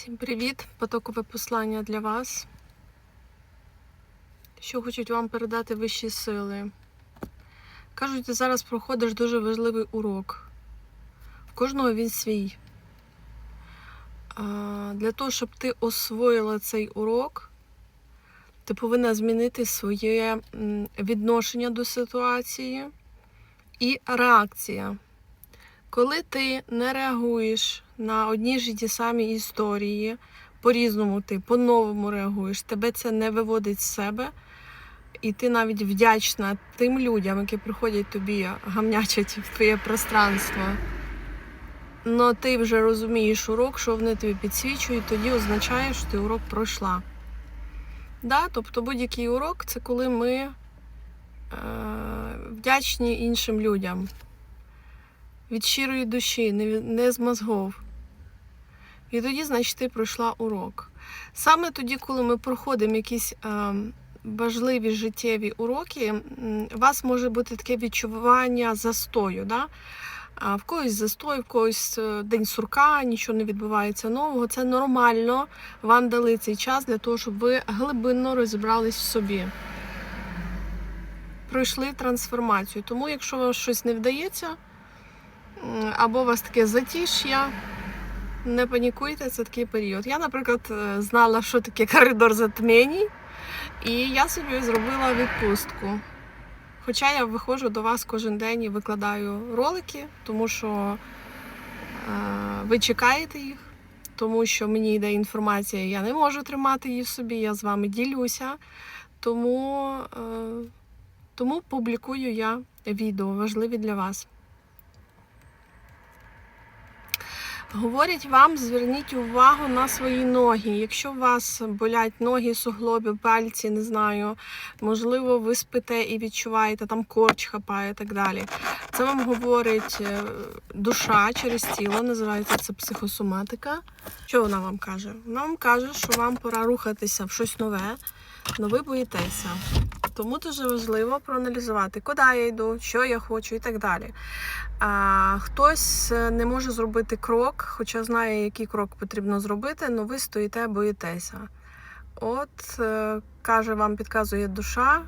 Всім привіт! Потокове послання для вас. Що хочуть вам передати вищі сили. Кажуть, ти зараз проходиш дуже важливий урок. В кожного він свій. А, Для того, щоб ти освоїла цей урок, ти повинна змінити своє відношення до ситуації і реакція. Коли ти не реагуєш на одні ж і ті самі історії, по-різному ти по-новому реагуєш, тебе це не виводить з себе, і ти навіть вдячна тим людям, які приходять тобі, гамнячать в твоє пространство. Но ти вже розумієш урок, що вони тобі підсвічують, тоді означає, що ти урок пройшла. Да? Тобто будь-який урок це коли ми е- вдячні іншим людям від щирої душі, не, не з мозгов. І тоді, значить, ти пройшла урок. Саме тоді, коли ми проходимо якісь е, важливі життєві уроки, у вас може бути таке відчування застою. Да? В когось застой, в когось е, день сурка, нічого не відбувається нового. Це нормально. Вам дали цей час для того, щоб ви глибинно розібрались в собі. Пройшли трансформацію. Тому, якщо вам щось не вдається, або у вас таке затиш'я, не панікуйте, це такий період. Я, наприклад, е, знала, що таке коридор затмінь, і я собі зробила відпустку. Хоча я виходжу до вас кожен день і викладаю ролики, тому що е, ви чекаєте їх, тому що мені йде інформація, я не можу тримати її в собі, я з вами ділюся. Тому, е, тому публікую я відео важливі для вас. Говорять вам, зверніть увагу на свої ноги. Якщо у вас болять ноги, суглоби, пальці, не знаю, можливо, ви спите і відчуваєте там корч хапає і так далі. Це вам говорить е, душа через тіло, називається це психосоматика. Що вона вам каже? Вона вам каже, що вам пора рухатися в щось нове, але ви боїтеся. Тому дуже важливо проаналізувати, куди я йду, що я хочу і так далі. А, хтось е, не може зробити крок, хоча знає, який крок потрібно зробити, але ви стоїте, боїтеся. От, е, каже, вам підказує душа,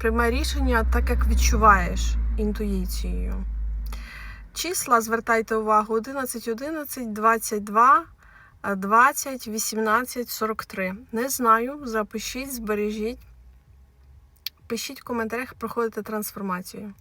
приймай рішення так, як відчуваєш інтуїцією. Числа звертайте увагу 11, 11, 22, е, 20, 18, 43. Не знаю, запишіть, збережіть. Пишіть в коментарях, проходите трансформацію.